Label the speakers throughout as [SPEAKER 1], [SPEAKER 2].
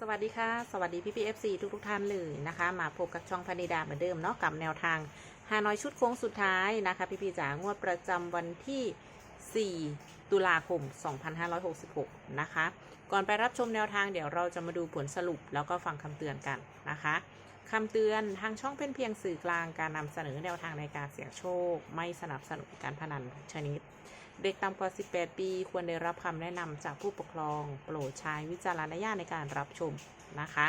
[SPEAKER 1] สวัสดีค่ะ สวัสดีพี่พีเอฟซีทุกทุกท่านเลยนะคะ มาพบกับช่องพนิดาเหมือนเดิมเนาะกับแนวทางฮานอยชุดโค้งสุดท้ายนะคะ พี่พีจ๋างวดประจำวันที่ 4 ตุลาคม 2566 นะคะ ก่อนไปรับชมแนวทางเดี๋ยวเราจะมาดูผลสรุปแล้วก็ฟังคำเตือนกันนะคะคำเตือนทางช่องเป็นเพียงสื่อกลางการนำเสนอแนวทางในการเสี่ยงโชค ไม่สนับสนุนการพนันชนิด เด็กต่ำกว่า 18 ปี ควรได้รับคำแนะนำจากผู้ปกครอง โปรดใช้วิจารณญาณในการรับชมนะคะ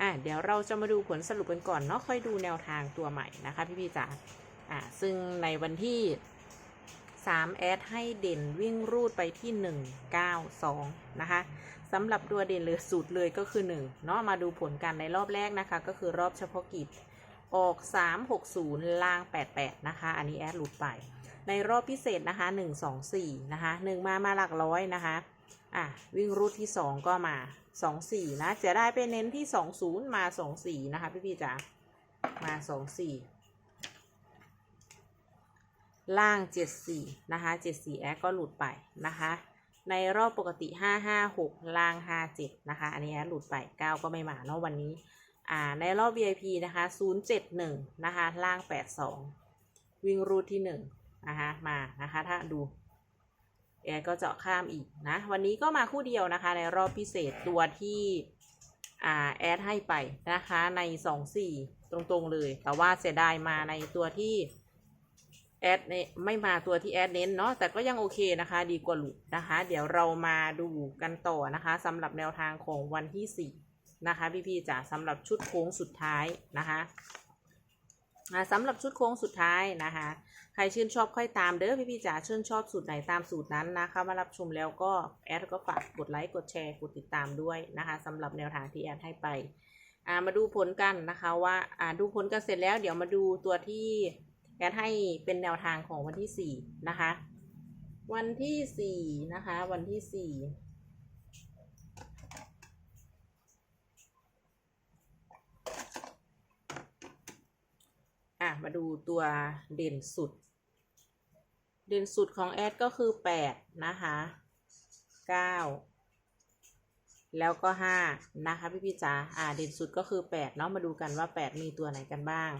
[SPEAKER 1] อะเดี๋ยวเราจะมาดูผลสรุปกันก่อนเนาะค่อยดูแนวทางตัวใหม่นะคะพี่พี่จ๋าอะซึ่งในวันที่ 3 แอดให้เด่นวิ่งรูดไปที่ 1 9 2 นะคะสำหรับตัวเด่นเลยสูตรเลยก็คือ 1 เนาะมาดูผลกันในรอบแรกนะคะ ก็คือรอบเฉพาะกิจ ออก 360 ล่าง 88 นะคะ อันนี้แอดหลุดไป ในรอบพิเศษนะคะหนึ่งสองสี่นะคะหนึ่งมามาหลักร้อยนะคะ อะ วิ่งรูทที่สองก็มาสองสี่นะ จะได้ไปเน้นที่สองศูนย์มาสองสี่นะคะ พี่พี่จ๋า มาสองสี่ล่างเจ็ดสี่นะคะเจ็ดสี่แอดก็หลุดไปนะคะ ในรอบปกติห้าห้าหกล่างห้าเจ็ดนะคะ อันนี้แอดหลุดไปเก้าก็ไม่มาเนาะวันนี้ อ่าในรอบ VIP นะคะศูนย์เจ็ดหนึ่งนะคะ ล่างแปดสองวิ่งรูทที่หนึ่งนะคะมานะคะ ถ้าดูแอร์ก็เจาะข้ามอีกนะ วันนี้ก็มาคู่เดียวนะคะ ในรอบพิเศษตัวที่อ่าแอดให้ไปนะคะในสองสี่ตรงๆเลย แต่ว่าเสียดายมาในตัวที่แอดเนไม่มาตัวที่แอดเน้นเนาะแต่ก็ยังโอเคนะคะ ดีกว่าหลุดนะคะ เดี๋ยวเรามาดูกันต่อนะคะสำหรับแนวทางของวันที่สี่ นะคะ พี่ๆจ๋าสำหรับชุดโค้งสุดท้ายนะคะสำหรับชุดโค้งสุดท้ายนะคะ ใครชื่นชอบค่อยตามเด้อพี่พี่ๆจ๋าชื่นชอบสูตรไหนตามสูตรนั้นนะคะ มารับชมแล้วก็แอดก็ฝากกดไลค์กดแชร์กดติดตามด้วยนะคะสำหรับแนวทางที่แอดให้ไปมาดูผลกันนะคะว่าอ่าดูผลกันเสร็จแล้วเดี๋ยวมาดูตัวที่แอดให้เป็นแนวทางของวันที่สี่นะคะ วันที่สี่นะคะ วันที่สี่ อะ มาดูตัวเด่นสุด เด่นสุดของแอดก็คือแปดนะคะเก้าแล้วก็ห้านะคะพี่พี่จ๋าอ่าเด่นสุดก็คือแปดเนาะมาดูกันว่าแปดมีตัวไหนกันบ้าง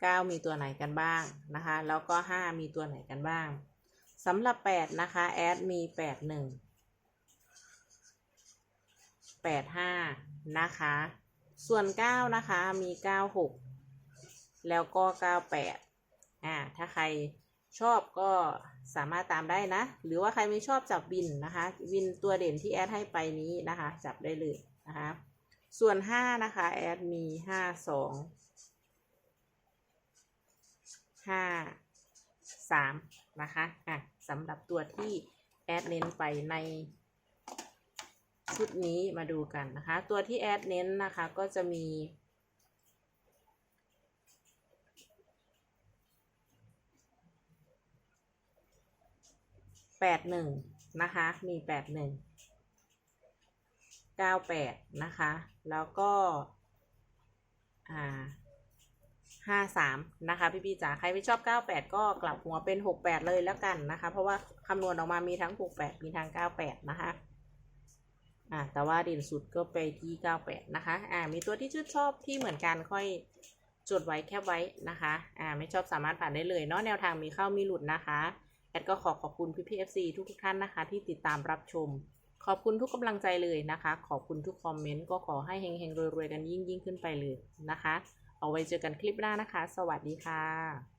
[SPEAKER 1] เก้ามีตัวไหนกันบ้างนะคะ แล้วก็ห้ามีตัวไหนกันบ้างสำหรับแปดนะคะแอดมีแปดหนึ่งแปดห้านะคะ ส่วนเก้านะคะมีเก้าหก แล้วก็เก้าแปดอ่าถ้าใครชอบก็สามารถตามได้นะ หรือว่าใครไม่ชอบจับวินนะคะ วินตัวเด่นที่แอดให้ไปนี้นะคะ จับได้เลยนะคะ ส่วนห้านะคะ แอดมีห้าสองห้าสามนะคะอะสำหรับตัวที่แอดเน้นไปในชุดนี้มาดูกันนะคะ ตัวที่แอดเน้นนะคะก็จะมี แปดหนึ่งนะคะ มีแปดหนึ่งเก้าแปดนะคะ แล้วก็ อ่าห้าสามนะคะพี่พี่ๆจ๋าใครไม่ชอบเก้าแปดก็กลับหัวเป็นหกแปดเลยแล้วกันนะคะ เพราะว่าคำนวณออกมามีทั้งหกแปดมีทั้งเก้าแปดนะคะอ่าแต่ว่าเด่นสุดก็ไปที่เก้าแปดนะคะอ่ามีตัวที่ชื่นชอบที่เหมือนกันค่อยจดไว้แคบไว้นะคะอ่าไม่ชอบสามารถผ่านได้เลยเนาะแนวทางมีเข้ามีหลุดนะคะ แอดก็ขอขอบคุณพี่พีเอฟซีทุกๆท่านนะคะ ที่ติดตามรับชม ขอบคุณทุกกำลังใจเลยนะคะ ขอบคุณทุกคอมเมนต์ก็ขอให้เฮงๆรวยๆกันยิ่งๆขึ้นไปเลยนะคะ เอาไว้เจอกันคลิปหน้านะคะ สวัสดีค่ะ